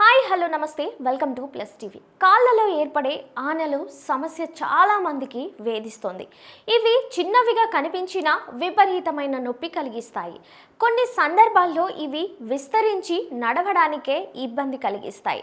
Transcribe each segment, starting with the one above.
Hi hello నమస్తే. Welcome to plus TV. కాళ్ళలో ఏర్పడే ఆనలు సమస్య చాలామందికి వేధిస్తుంది వేధిస్తోంది. ఇవి చిన్నవిగా కనిపించినా విపరీతమైన నొప్పి కలిగిస్తాయి. కొన్ని సందర్భాల్లో ఇవి విస్తరించి నడవడానికే ఇబ్బంది కలిగిస్తాయి.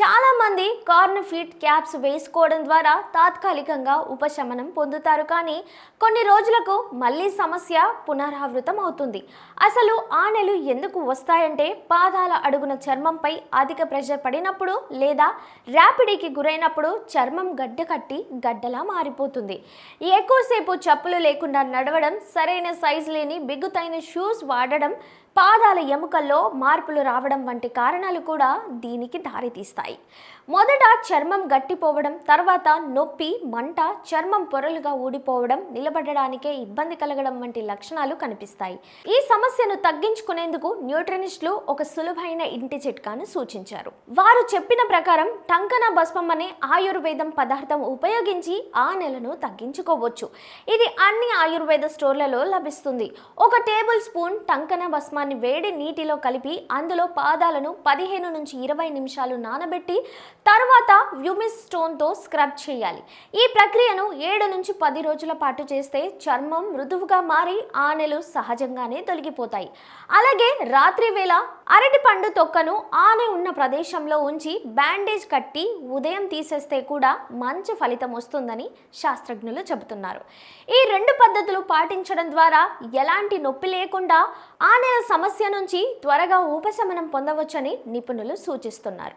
చాలామంది కార్న్ ఫీట్ క్యాప్స్ వేసుకోవడం ద్వారా తాత్కాలికంగా ఉపశమనం పొందుతారు. కానీ కొన్ని రోజులకు మళ్ళీ సమస్య పునరావృతం అవుతుంది. అసలు ఆనెలు ఎందుకు వస్తాయంటే పాదాల అడుగున చర్మంపై అధిక ప్రెషర్ పడినప్పుడు లేదా ర్యాపిడీకి గురైనప్పుడు చర్మం గడ్డ కట్టి గడ్డలా మారిపోతుంది. ఎక్కువసేపు చెప్పులు లేకుండా నడవడం సరైన సైజు లేని బిగుతైన షూస్ వాడడం పాదాల ఎముకల్లో మార్పులు రావడం వంటి కారణాలు కూడా దీనికి దారితీస్తాయి. మొదట చర్మం గట్టిపోవడం తర్వాత నొప్పి మంట చర్మం పొరలుగా ఊడిపోవడం నిలబడడానికే ఇబ్బంది కలగడం వంటి లక్షణాలు కనిపిస్తాయి. ఈ సమస్యను తగ్గించుకునేందుకు న్యూట్రనిస్టులు ఒక సులభమైన ఇంటి చిట్కాను సూచించారు. వారు చెప్పిన ప్రకారం టంకన భస్మం అనే ఆయుర్వేదం పదార్థం ఉపయోగించి ఆ నెలను తగ్గించుకోవచ్చు. ఇది అన్ని ఆయుర్వేద స్టోర్లలో లభిస్తుంది. ఒక టేబుల్ స్పూన్ టంకన భస్మాన్ని వేడి నీటిలో కలిపి అందులో పాదాలను పదిహేను నుంచి ఇరవై నిమిషాలు నానబెట్టి తర్వాత వ్యూమిస్ స్టోన్తో స్క్రబ్ చేయాలి. ఈ ప్రక్రియను ఏడు నుంచి పది రోజుల పాటు చేస్తే చర్మం మృదువుగా మారి ఆనెలు సహజంగానే తొలగిపోతాయి. అలాగే రాత్రి వేళ అరటి పండు తొక్కను ఆనె ఉన్న ప్రదేశంలో ఉంచి బ్యాండేజ్ కట్టి ఉదయం తీసేస్తే కూడా మంచి ఫలితం వస్తుందని శాస్త్రజ్ఞులు చెబుతున్నారు. ఈ రెండు పద్ధతులు పాటించడం ద్వారా ఎలాంటి నొప్పి లేకుండా ఆనెల సమస్య నుంచి త్వరగా ఉపశమనం పొందవచ్చని నిపుణులు సూచిస్తున్నారు.